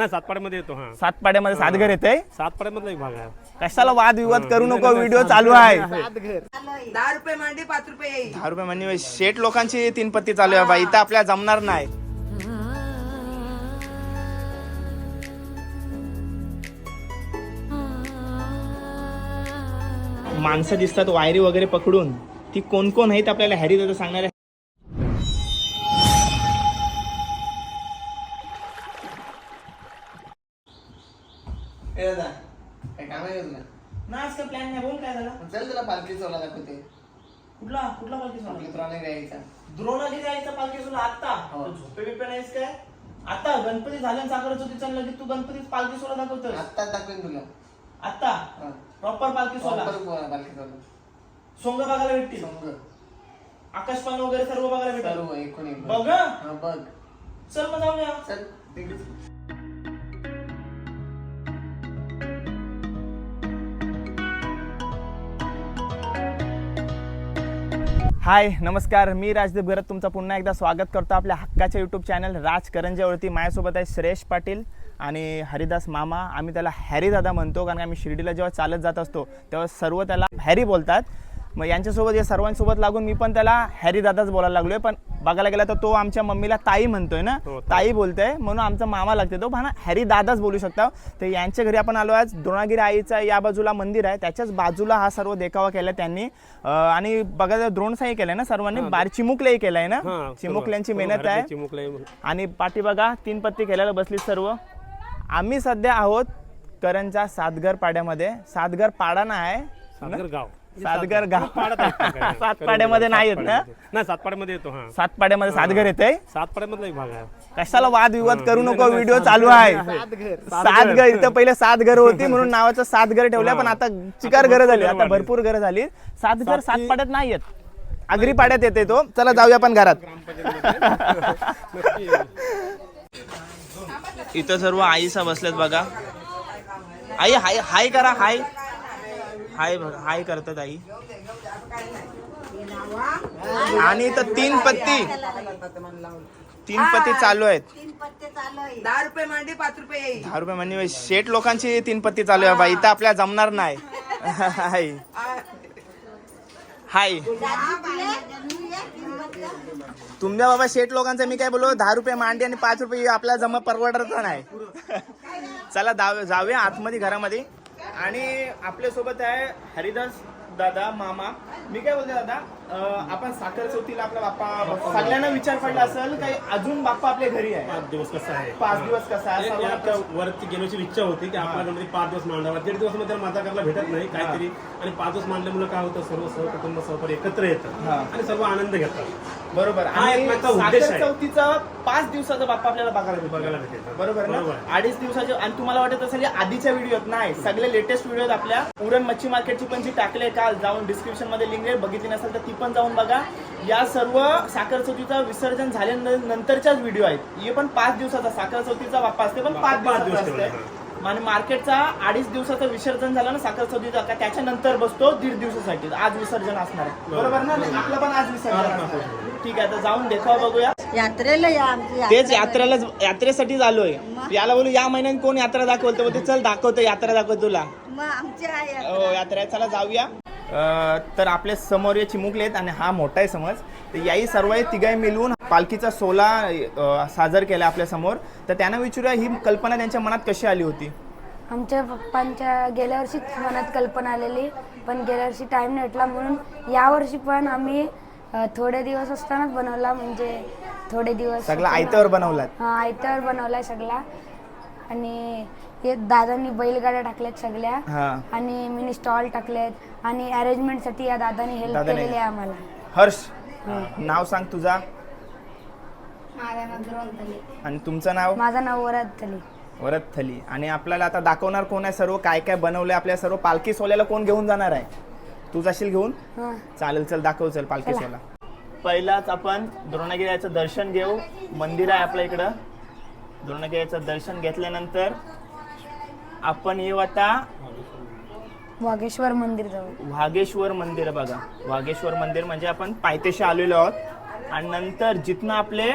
नाही सातपाड्यामध्ये येतो हा. सातपाड्यामध्ये सातघर येते सातपाड्यामधला एक भाग आहे. कशाला वाद विवाद करू नको व्हिडिओ चालू आहे. दहा रुपये मांडी पाच रुपये येईल. दहा रुपये म्हणजे शेठ लोकांची तीन पत्ती चालू आहे बाई. इथं आपल्याला जमणार नाही. माणसं दिसतात वायरी वगैरे पकडून. ती कोण कोण आहेत आपल्याला हॅरी दादा सांगणार? प्लॅन नाही बोल काय झालं? चल तुला पालखी चोला दाखवते. कुठला? कुठला पालखी आपली तुला यायचा द्रोणागिरी जायचा पालखी सोला आता हो. झोपे बिपे नाहीस काय? आता गणपती झाल्या साखर चौथी चाललं की तू गणपतीच पालखी सोला दाखवतोय आत्ताच दाखवेन तुला. आता हा. प्रॉपर पालखी पो- पालखी चोला सोंग बघायला भेटतील. संग. आकाशपान वगैरे सर्व बघायला भेटतील. सर्व एकूण एक बघ हं. बघ. चल मग जाऊया. चल हाय नमस्कार. मी राजदीप गरत तुमचं पुन्हा एकदा स्वागत करतो आपल्या हक्काच्या यूट्यूब चॅनल राज करंजावरती माझ्यासोबत आहे सुरेश पाटील आणि हरिदास मामा. आम्ही त्याला हॅरी दादा म्हणतो कारण आम्ही शिर्डीला जेव्हा चालत जात असतो तेव्हा सर्व त्याला हॅरी बोलतात. मग यांच्यासोबत या सर्वांसोबत लागून मी पण त्याला हॅरी दादाच बोलायला लागलोय. पण बघायला गेला तर तो आमच्या मम्मीला ताई म्हणतोय ना? हो, ताई. बोलतोय. म्हणून आमचा मामा लागते तो. पण हॅरी दादाच बोलू शकता. तर यांच्या घरी आपण आलो आज. द्रोणागिरी आईचा या बाजूला मंदिर आहे. त्याच्याच बाजूला हा सर्व देखावा केला त्यांनी. आणि बघा द्रोणसाही केलाय ना सर्वांनी? बार चिमुकलेही केलाय ना? चिमुकल्यांची मेहनत आहे. आणि पाठी बघा तीन पत्ती केल्याला बसली सर्व. आम्ही सध्या आहोत करंजा सातघर पाड्यामध्ये. सातघर पाडा नाही सातगर गाव. सातघर गाव. पाड्यात आहे काय? सातपाड्यामध्ये नाही येत ना? नाही सातपाड्यामध्ये येतो हा. सातपाड्यामध्ये सातघर येते सातपाड्यामधला एक भाग आहे. कशाला वाद विवाद करू नको? व्हिडिओ चालू आहे. सात घर इथं पहिले सात घर होती म्हणून नावाचं सात घर ठेवलं पण आता चिकार घर झाली आता भरपूर घर झाली सात घर सात पाड्यात नाही येत. आगरी पाड्यात येते तो. चला जाऊया आपण घरात. इथं सर्व आईसा बसल्यात बघा. आई हाय हाय करा हाय. हाय हाय करतात आई आणि इथं तीन पत्ती. तीन पत्ती चालू आहेत. दहा रुपये मांडी पाच रुपये येईल. दहा रुपये म्हणजे शेठ लोकांची तीन पत्ती चालू आहे बाई. इथं आपल्याला जमणार नाही. हाय. हाय. तुमच्या बाबा शेठ लोकांचं मी काय बोलू दहा रुपये मांडी आणि पाच रुपये आपल्याला जमा परवडत नाही. चला जाऊया आतमध्ये घरामध्ये. आणि आपल्यासोबत आहे हरिदास दादा मामा. मी काय बोलते दादा आपण साखर चौथीला आपला बाप्पा सगळ्यांना विचार पडला असेल काही अजून बाप्पा आपल्या घरी आहे? पाच दिवस कसं आहे? पाच दिवस कसा आहे? वरती गेल्याची इच्छा होती की आपल्या गणपती पाच दिवस मांडावा. दीड दिवसमध्ये माझा करायला भेटत नाही काहीतरी. आणि पाच दिवस मांडल्यामुळे काय होतं? सर्व सहकुटुंब सहपर एकत्र येतात. आणि सर्व आनंद घेतात. बरोबर. आणि एक माझा उद्देश साखर आहे. चौथीचा पाच दिवसाचा बाप्पा आपल्याला बघायला. बघायला भेटेल. बरोबर ना? बरोबर. अडीच दिवसाचे आणि तुम्हाला वाटत असेल या आधीच्या व्हिडिओत नाही सगळे लेटेस्ट व्हिडिओ आपल्या. उरण मच्छी मार्केटची पण जी टाकले काल जाऊन डिस्क्रिप्शनमध्ये लिंक आहे. बघितली नसेल तर ती पण जाऊन बघा. या सर्व साखर चौथीचा विसर्जन झाल्यानंतरच्याच व्हिडिओ आहेत. हे पण पाच दिवसाचा साखर चौथीचा बाप्पा असते पण पाच पाच दिवसाचा दिवस असते. आणि मार्केटचा अडीच दिवसाचं विसर्जन झालं ना साखर चौथीचा का त्याच्यानंतर बसतो दीड दिवसासाठी. आज विसर्जन असणार आहे. बरोबर. ना? आपलं पण आज विसर्जन असणार आहे. ठीक आहे तर जाऊन देखावा बघूया. यात्रेला या आमची तेच यात्रेला यात्रेसाठी आलोय याला बोलू या महिन्यात कोण यात्रा दाखवतो? बोलते चल दाखवतो यात्रा दाखव तुला. मग आमची आहे यात्रा. हो यात्रा आहे, चला जाऊया. तर आपले समोर हे चिमुकले आहेत आणि हा मोठा आहे समज. तर याही सर्व तिघाही मिळून पालखीचा सोला साजर केला आपल्यासमोर. तर त्यांना विचारूया ही कल्पना त्यांच्या मनात कशी आली होती? आमच्या पप्पांच्या गेल्या वर्षीच मनात कल्पना आलेली पण गेल्या वर्षी टाईम नाही भेटला म्हणून यावर्षी पण आम्ही थोडे दिवस असतानाच बनवला म्हणजे थोडे दिवस सगळा आयत्यावर बनवलात? हा आयत्यावर बनवलाय सगळा. आणि हे दादांनी बैलगाड्या टाकल्यात सगळ्या. आणि मिनी स्टॉल टाकलेत. आणि अरेंजमेंटसाठी या दादानी हेल्प केलेली आहे आम्हाला. हर्ष नाव सांग तुझा. माझं नाव आणि तुमचं नाव? माझं नाव वरद तली वरद थली आणि आपल्याला आता दाखवणार कोण आहे सर्व? काय काय बनवलंय आपल्या सर्व? पालखी सोल्याला कोण घेऊन जाणार आहे? तू जाशील घेऊन? हां. चालेल चल दाखव चल पालखी सोला. पहिलाच आपण द्रोणगिरीचं दर्शन घेऊ. मंदिर आहे आपल्या इकडं. द्रोणगिरीचं दर्शन घेतल्यानंतर आपण येऊ आता वागेश्वर मंदिर जाऊ वाघेश्वर मंदिर बघा. वाघेश्वर मंदिर म्हणजे आपण पायथ्याशी आलेलो आहोत. आणि नंतर जिथनं आपले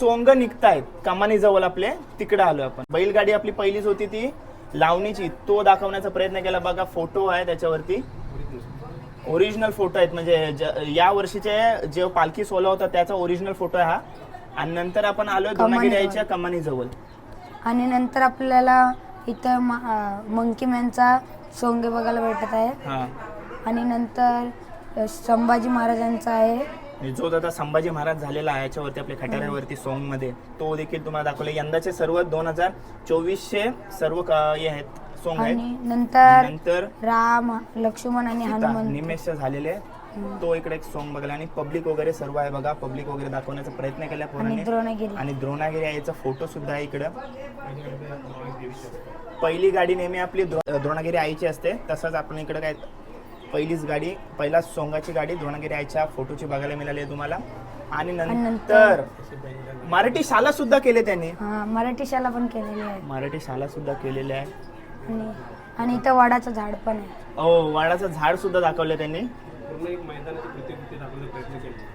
सोंगे. निघतायत कमानी जवळ आपले तिकडे आलो आपण. बैलगाडी आपली पहिलीच होती ती लावणीची. तो दाखवण्याचा प्रयत्न केला. बघा फोटो आहे त्याच्यावरती. ओरिजिनल फोटो आहेत. म्हणजे या वर्षीचे जे पालखी सोहळा होता त्याचा ओरिजिनल फोटो आहे हा. आणि नंतर आपण आलोय दोनागिरी आईच्या कमानी जवळ आणि नंतर आपल्याला इथं मंकी मॅनचा सोंगे बघायला भेटत आहे. आणि नंतर संभाजी महाराजांचा आहे. म्हणजे जो दादा संभाजी महाराज झालेला आहे याच्यावरती आपल्या खटाऱ्यावरती सॉन्गमध्ये तो देखील तुम्हाला दाखवले. यंदाचे सर्व दोन हजार चोवीसचे सर्व क- हे आहेत सॉन्ग आणि नंतर नंतर राम लक्ष्मण आणि हनुमंत. निमेश झालेले तो इकडे एक सॉन्ग बघायला आणि पब्लिक वगैरे सर्व आहे बघा. पब्लिक वगैरे दाखवण्याचा प्रयत्न केला आणि पोरांनी. द्रोणगिरी. आणि द्रोणागिरी आहे याचा फोटो सुद्धा आहे इकडं. पहिली गाडी नेहमी आपली द्रो- द्रोणागिरी आईची असते. तसंच आपण इकडे काय पहिलीच गाडी पहिला सोंगाची गाडी द्रोणागिरी आईच्या फोटोची बघायला मिळाली आहे तुम्हाला. आणि नंतर मराठी शाला सुद्धा केले त्यांनी. हा मराठी शाला पण केलेली आहे. मराठी शाला सुद्धा केलेले आहे. आणि आणि इथं वडाचं झाड पण आहे. हो वाडाचं झाड सुद्धा दाखवलं त्यांनी. पूर्ण एक मैदानाची प्रतिकृती दाखवण्याचा प्रयत्न केला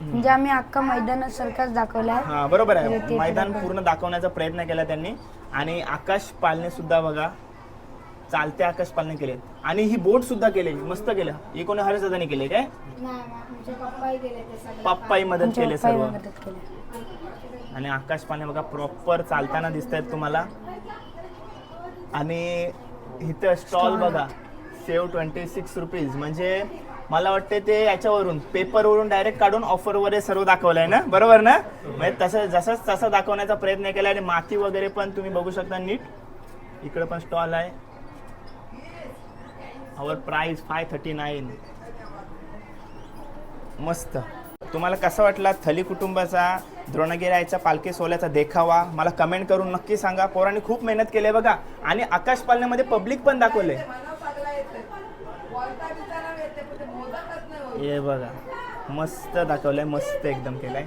म्हणजे आम्ही अख्खा मैदान सरकच दाखवला आहे. हा बरोबर आहे. मैदान. पूर्ण दाखवण्याचा प्रयत्न केला त्यांनी. आणि आकाश पालने सुद्धा बघा चालते आकाश पालने केले. आणि ही बोट सुद्धा केलेली. मस्त केलं. ही कोणी हरिदादानी केले काय पप्पाई मदत केले सर्व. मदत केली. आणि आकाश पालने बघा प्रॉपर चालताना दिसत आहेत तुम्हाला. आणि इथं स्टॉल बघा. सेव ट्वेंटी सिक्स रुपीज म्हणजे मला वाटते ते याच्यावरून पेपरवरून डायरेक्ट काढून ऑफर वगैरे सर्व दाखवलंय ना? बरोबर ना? म्हणजे तसं जसंच तसं दाखवण्याचा प्रयत्न केला आणि माती वगैरे पण तुम्ही बघू शकता नीट. इकडे पण स्टॉल आहे. Our price five thirty nine मस्त. तुम्हाला कसा वाटला थली कुटुंबाचा द्रोणगिरायचा पालखी सोहळ्याचा देखावा? मला कमेंट करून नक्की सांगा. पोरांनी खूप मेहनत केली आहे बघा. आणि आकाश पालण्यामध्ये पब्लिक पण दाखवले हे बघा. मस्त दाखवलंय मस्त एकदम केलंय.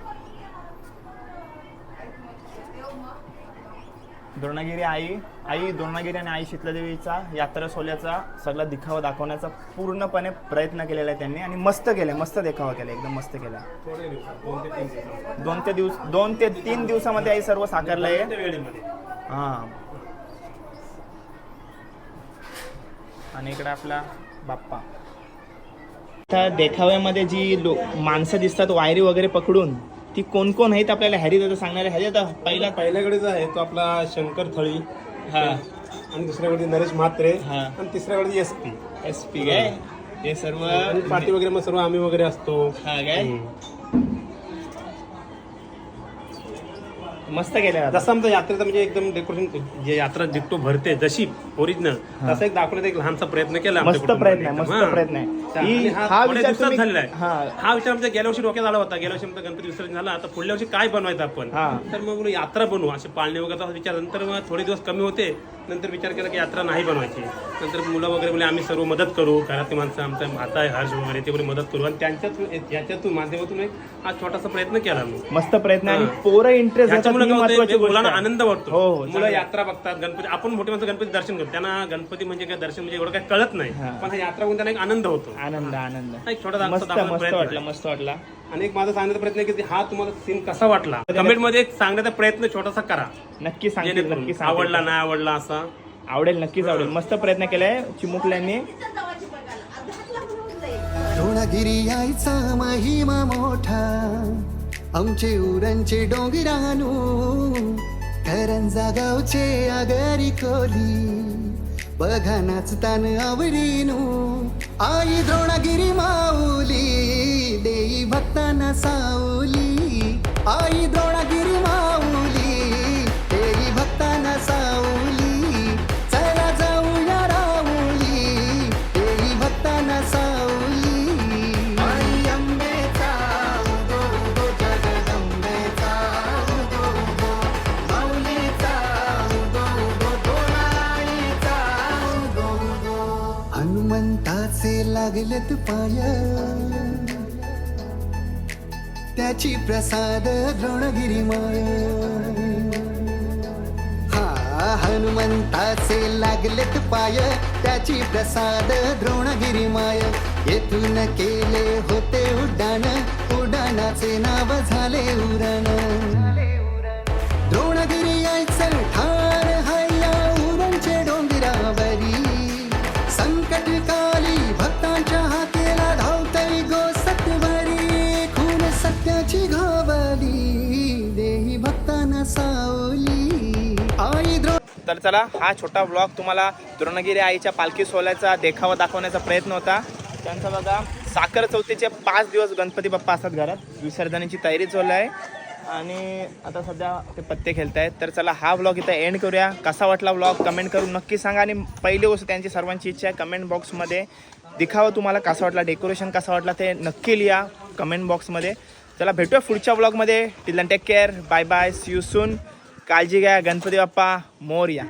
द्रोणागिरी आई आई द्रोणागिरी आणि आई शीतलादेवीचा यात्रा सोहळ्याचा सगळा दिखावा दाखवण्याचा पूर्णपणे प्रयत्न केलेला आहे त्यांनी आणि मस्त केलंय मस्त देखावा केला एकदम मस्त केला दोन ते दिवस दोन ते तीन दिवसामध्ये आई सर्व साकारलंय. त्या वेळेमध्ये हा. आणि इकडे आपला बाप्पा. त्या देखाव्यामध्ये जी लो माणसं दिसतात वायरी वगैरे पकडून ती कोण कोण आहेत आपल्याला हॅरी दादा सांगणार? हॅरी दादा पहिला. पहिल्याकडे जो आहे तो आपला शंकर थळी हा. आणि दुसऱ्याकडे नरेश म्हात्रे हा. आणि तिसऱ्याकडे एस पी. एस पी काय? हे सर्व आणि पार्टी वगैरे मग सर्व आम्ही वगैरे असतो. हा काय? हम्म. मस्त केलं जसं आमचं यात्रेचं म्हणजे एकदम डेकोरेशन जे यात्रा जिट्टो भरते जशी ओरिजिनल तसा एक दाखवण्याचा एक लहानसा प्रयत्न केला मस्त प्रयत्न आहे मस्त. प्रयत्न हा. आहे. ही- हा हा विचार दिवसात तुम्ही झालेला आहे हा. हा विचार आमच्या गेल्या वर्षी डोक्यात आला होता गेल्या वर्षी आमचा गणपती विसर्जन झाला आता पुढल्या वर्षी काय बनवायचं आपण? हा. तर मग यात्रा बनवू असे पाळणे वगैरे असा विचार. नंतर मग थोडे दिवस कमी होते नंतर विचार केला की यात्रा नाही बनवायची नंतर मुलं वगैरे बोले आम्ही सर्व मदत करू घरातली माणसं आमच्या माता आहे हर्ष वगैरे ते बोले मदत करू आणि त्यांच्यात याच्यातून माध्यमातून एक हा छोटासा प्रयत्न केला मी मस्त प्रयत्न आणि. पोरं इंटरेस्ट काय गोष्ट मुलांना. आनंद वाटतो हो हो मुलं. यात्रा बघतात गणपती आपण मोठे माणसं गणपती दर्शन करतो त्यांना गणपती म्हणजे काय दर्शन म्हणजे एवढं काही कळत नाही. पण हा यात्रा होऊन त्यांना एक आनंद होतो आनंद आनंद एक छोटा मस्त वाटला आहे. मस्त वाटला आणि एक माझा सांगण्याचा प्रयत्न की हा तुम्हाला सीन कसा वाटला कमेंटमध्ये सांगण्याचा प्रयत्न छोटासा करा नक्की सांगतील. आवडला नाही आवडला असा आवडेल नक्कीच आवडेल. मस्त प्रयत्न केलाय चिमुकल्यांनी. द्रोणगिरी यायचा महिमा मोठा. आमचे उरणचे डोंगरानू. करंजा गावचे आगरी कोली बघा नाचतान आवडीनू. आई द्रोणगिरी माऊली देई भक्तांना सावली. आई द्रोणगिरी लागलेत पाय त्याची प्रसाद द्रोणगिरी माय हा हनुमंताचे लागलेत पाय त्याची प्रसाद द्रोणगिरी माय येथून केले होते उड्डाण उड्डाणाचे नाव झाले उरण. द्रोणगिरी यायचं ठार हया उरणचे डोंगरावरी संकट का तर चला हा छोटा ब्लॉग तुम्हाला द्रोणगिरी आईच्या पालखी सोहळ्याचा देखावा दाखवण्याचा प्रयत्न होता. त्यांचा बघा साखर चौथीचे पाच दिवस गणपती बाप्पा असतात घरात. विसर्जनाची तयारी चालू आहे. आणि आता सध्या ते पत्ते खेळत आहेत तर चला हा ब्लॉग इथं एंड करूया. कसा वाटला ब्लॉग कमेंट करून नक्की सांगा. आणि पहिली गोष्ट त्यांची सर्वांची इच्छा आहे कमेंट बॉक्समध्ये दिखावा तुम्हाला कसा वाटला डेकोरेशन कसा वाटला ते नक्की लिहा कमेंट बॉक्समध्ये चला भेटूया पुढच्या ब्लॉगमध्ये till take care bye bye see you soon काळजी घ्या गणपती बाप्पा मोर्या.